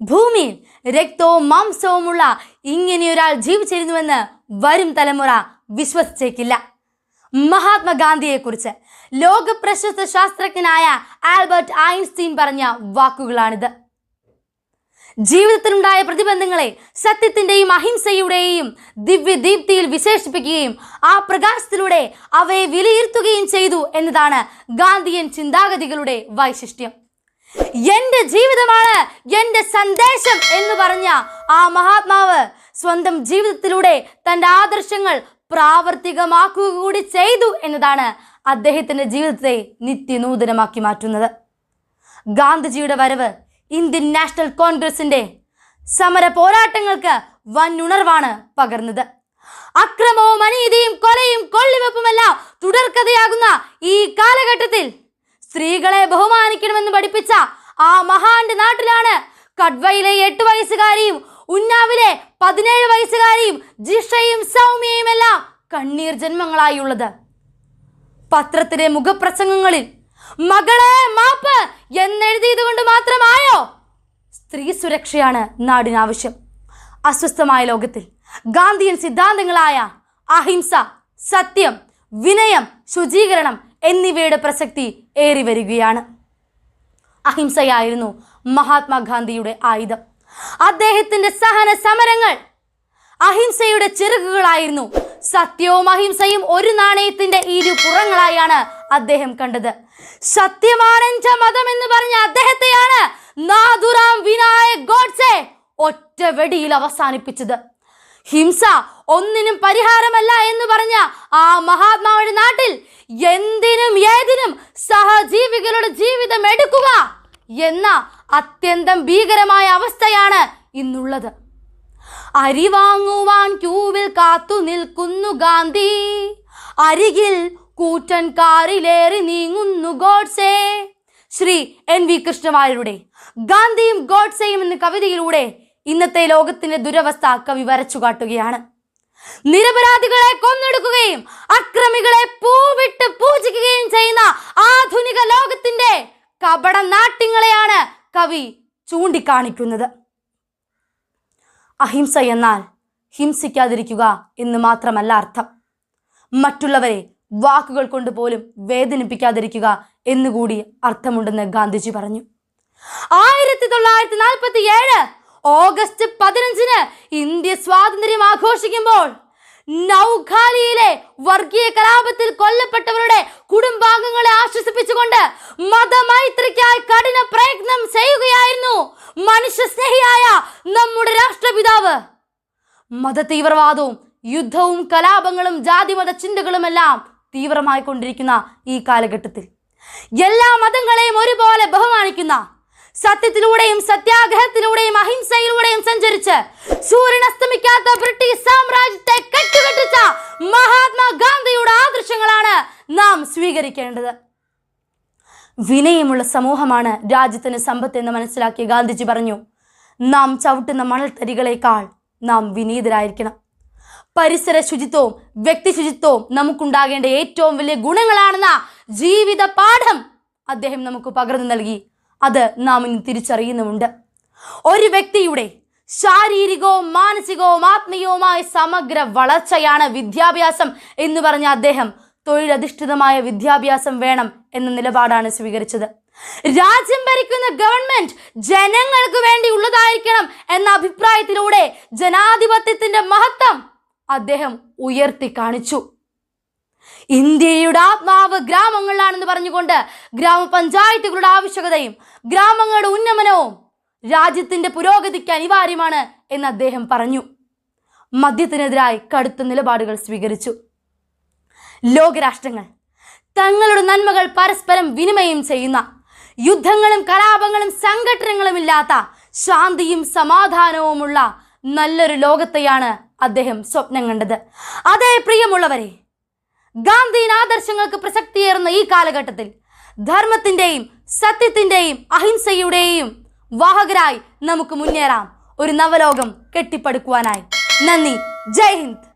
ഭൂമിയിൽ രക്തവും മാംസവുമുള്ള ഇങ്ങനെയൊരാൾ ജീവിച്ചിരുന്നുവെന്ന് വരും തലമുറ വിശ്വസിച്ചേക്കില്ല. മഹാത്മാഗാന്ധിയെക്കുറിച്ച് ലോക പ്രശസ്ത ശാസ്ത്രജ്ഞനായ ആൽബർട്ട് ഐൻസ്റ്റീൻ പറഞ്ഞ വാക്കുകളാണിത്. ജീവിതത്തിലുണ്ടായ പ്രതിബന്ധങ്ങളെ സത്യത്തിന്റെയും അഹിംസയുടെയും ദിവ്യദീപ്തിയിൽ വിശേഷിപ്പിക്കുകയും ആ പ്രകാശത്തിലൂടെ അവയെ വിലയിരുത്തുകയും ചെയ്തു എന്നതാണ് ഗാന്ധിയൻ ചിന്താഗതികളുടെ വൈശിഷ്ട്യം. എന്റെ ജീവിതമാണ് എന്റെ സന്ദേശം എന്ന് പറഞ്ഞ ആ മഹാത്മാവ് സ്വന്തം ജീവിതത്തിലൂടെ തന്റെ ആദർശങ്ങൾ പ്രാവർത്തികമാക്കുക കൂടി ചെയ്തു എന്നതാണ് അദ്ദേഹത്തിന്റെ ജീവിതത്തെ നിത്യനൂതനമാക്കി മാറ്റുന്നത്. ഗാന്ധിജിയുടെ വരവ് ഇന്ത്യൻ നാഷണൽ കോൺഗ്രസിന്റെ സമര പോരാട്ടങ്ങൾക്ക് വൻ ഉണർവാണ് പകർന്നത്. അക്രമവും അനീതിയും കൊലയും കൊള്ളിവെപ്പുമെല്ലാം തുടർക്കഥയാകുന്ന ഈ കാലഘട്ടത്തിൽ സ്ത്രീകളെ ബഹുമാനിക്കണമെന്ന് പഠിപ്പിച്ച ആ മഹാന്റെ നാട്ടിലാണ് കഡ്വയിലെ എട്ട് വയസ്സുകാരിയും ഉന്നാവിലെ പതിനേഴ് വയസ്സുകാരിയും ജിഷയും സൗമ്യയും എല്ലാം കണ്ണീർ ജന്മങ്ങളായുള്ളത്. പത്രത്തിലെ മുഖപ്രസംഗങ്ങളിൽ മകളെ മാപ്പ് എന്നെഴുതിയത് കൊണ്ട് മാത്രമായോ? സ്ത്രീ സുരക്ഷയാണ് നാടിനാവശ്യം. അസ്വസ്ഥമായ ലോകത്തിൽ ഗാന്ധിയൻ സിദ്ധാന്തങ്ങളായ അഹിംസ സത്യം വിനയം ശുചീകരണം എന്നിവയുടെ പ്രസക്തി ഏറി വരികയാണ്. അഹിംസയായിരുന്നു മഹാത്മാഗാന്ധിയുടെ ആയുധം. അദ്ദേഹത്തിന്റെ സഹന സമരങ്ങൾ അഹിംസയുടെ ചിറകുകളായിരുന്നു. സത്യവും അഹിംസയും ഒരു നാണയത്തിന്റെ ഇരു പുറങ്ങളായാണ് അദ്ദേഹം കണ്ടത്. സത്യമാനഞ്ച മതം എന്ന് പറഞ്ഞ അദ്ദേഹത്തെയാണ് നാഥുറാം വിനായക് ഗോഡ്സെ ഒറ്റ വെടിയിൽ അവസാനിപ്പിച്ചത്. ഹിംസ ഒന്നിനും പരിഹാരമല്ല എന്ന് പറഞ്ഞ ആ മഹാത്മാവുടെ നാട്ടിൽ എന്തിനും ഏതിനും സഹജീവികളുടെ ജീവിതം എടുക്കുക എന്ന അത്യന്തം ഭീകരമായ അവസ്ഥയാണ് ഇന്നുള്ളത്. അരി വാങ്ങുവാൻ ക്യൂവിൽ കാത്തു നിൽക്കുന്നു ഗാന്ധി. അരികിൽ കൂറ്റൻ കാറിലേറി നീങ്ങുന്നു ഗോഡ്സേ. ശ്രീ എൻ വി കൃഷ്ണവാര്യരുടെ ഗാന്ധിയും ഗോഡ്സെയും എന്ന കവിതയിലൂടെ ഇന്നത്തെ ലോകത്തിന്റെ ദുരവസ്ഥ കവി വരച്ചു കാട്ടുകയാണ്. നിരപരാധികളെ കൊന്നെടുക്കുകയും അക്രമികളെ പൂവിട്ട് പൂജിക്കുകയും ചെയ്യുന്ന ആധുനിക ലോകത്തിന്റെ കപട നാട്യങ്ങളെയാണ് കവി ചൂണ്ടിക്കാണിക്കുന്നത്. അഹിംസ എന്നാൽ ഹിംസിക്കാതിരിക്കുക എന്ന് മാത്രമല്ല അർത്ഥം. മറ്റുള്ളവരെ വാക്കുകൾ കൊണ്ട് പോലും വേദനിപ്പിക്കാതിരിക്കുക എന്നുകൂടി അർത്ഥമുണ്ടെന്ന് ഗാന്ധിജി പറഞ്ഞു. ആയിരത്തി തൊള്ളായിരത്തി നാൽപ്പത്തി ഏഴ് ഓഗസ്റ്റ് പതിനഞ്ചിന് ഇന്ത്യ സ്വാതന്ത്ര്യം ആഘോഷിക്കുമ്പോൾ നൗഖാലിയിലെ വർഗീയ കലാപത്തിൽ കൊല്ലപ്പെട്ടവരുടെ കുടുംബാംഗങ്ങളെ ആശ്വസിപ്പിച്ചുകൊണ്ട് മതമൈത്രിക്കായി കഠിന പ്രയത്നം ചെയ്യുകയായിരുന്നു മനുഷ്യസ്നേഹിയായ നമ്മുടെ രാഷ്ട്രപിതാവ്. മത തീവ്രവാദവും യുദ്ധവും കലാപങ്ങളും ജാതിമത ചിന്തകളുമെല്ലാം തീവ്രമായി കൊണ്ടിരിക്കുന്ന ഈ കാലഘട്ടത്തിൽ. എല്ലാ മതങ്ങളെയും ഒരുപോലെ ബഹുമാനിക്കുന്ന സത്യത്തിലൂടെയും സത്യാഗ്രഹത്തിലൂടെയും അഹിംസയിലൂടെയും സഞ്ചരിച്ച് സൂര്യൻ അസ്തമിക്കാത്ത ബ്രിട്ടീഷ് സാമ്രാജ്യത്തെ കെട്ടുകെട്ടിച്ച മഹാത്മാഗാന്ധിയുടെ ആദർശങ്ങളാണ് നാം സ്വീകരിക്കേണ്ടത്. വിനയമുള്ള സമൂഹമാണ് രാജ്യത്തിന് സമ്പത്ത് എന്ന് മനസ്സിലാക്കിയ ഗാന്ധിജി പറഞ്ഞു നാം ചവിട്ടുന്ന മണൽത്തരികളേക്കാൾ നാം വിനീതരായിരിക്കണം. പരിസര ശുചിത്വവും വ്യക്തി ശുചിത്വവും നമുക്കുണ്ടാകേണ്ട ഏറ്റവും വലിയ ഗുണങ്ങളാണെന്ന ജീവിത പാഠം അദ്ദേഹം നമുക്ക് പകർന്നു നൽകി. അത് നാം ഇന്ന് തിരിച്ചറിയുന്നുമുണ്ട്. ഒരു വ്യക്തിയുടെ ശാരീരികവും മാനസികവും ആത്മീയവുമായ സമഗ്ര വളർച്ചയാണ് വിദ്യാഭ്യാസം എന്ന് പറഞ്ഞ അദ്ദേഹം തൊഴിലധിഷ്ഠിതമായ വിദ്യാഭ്യാസം വേണം എന്ന നിലപാടാണ് സ്വീകരിച്ചത്. രാജ്യം ഭരിക്കുന്ന ഗവൺമെന്റ് ജനങ്ങൾക്ക് വേണ്ടി ഉള്ളതായിരിക്കണം എന്ന അഭിപ്രായത്തിലൂടെ ജനാധിപത്യത്തിന്റെ മഹത്വം അദ്ദേഹം ഉയർത്തി കാണിച്ചു ഇന്ത്യയുടെ ആത്മാവ് ഗ്രാമങ്ങളിലാണെന്ന് പറഞ്ഞുകൊണ്ട് ഗ്രാമപഞ്ചായത്തുകളുടെ ആവശ്യകതയും ഗ്രാമങ്ങളുടെ ഉന്നമനവും രാജ്യത്തിന്റെ പുരോഗതിക്ക് അനിവാര്യമാണ് എന്ന് അദ്ദേഹം പറഞ്ഞു. മദ്യത്തിനെതിരായി കടുത്ത നിലപാടുകൾ സ്വീകരിച്ചു. ലോകരാഷ്ട്രങ്ങൾ തങ്ങളുടെ നന്മകൾ പരസ്പരം വിനിമയം ചെയ്യുന്ന യുദ്ധങ്ങളും കലാപങ്ങളും സംഘടനകളും ഇല്ലാത്ത ശാന്തിയും സമാധാനവുമുള്ള നല്ലൊരു ലോകത്തെയാണ് അദ്ദേഹം സ്വപ്നം കണ്ടത്. അതേ പ്രിയമുള്ളവരെ ഗാന്ധിയൻ ആദർശങ്ങൾക്ക് പ്രസക്തിയേറുന്ന ഈ കാലഘട്ടത്തിൽ ധർമ്മത്തിന്റെയും സത്യത്തിന്റെയും അഹിംസയുടെയും വാഹകരായി നമുക്ക് മുന്നേറാം. ഒരു നവലോകം കെട്ടിപ്പടുക്കുവാനായി. നന്ദി. ജയ് ഹിന്ദ്.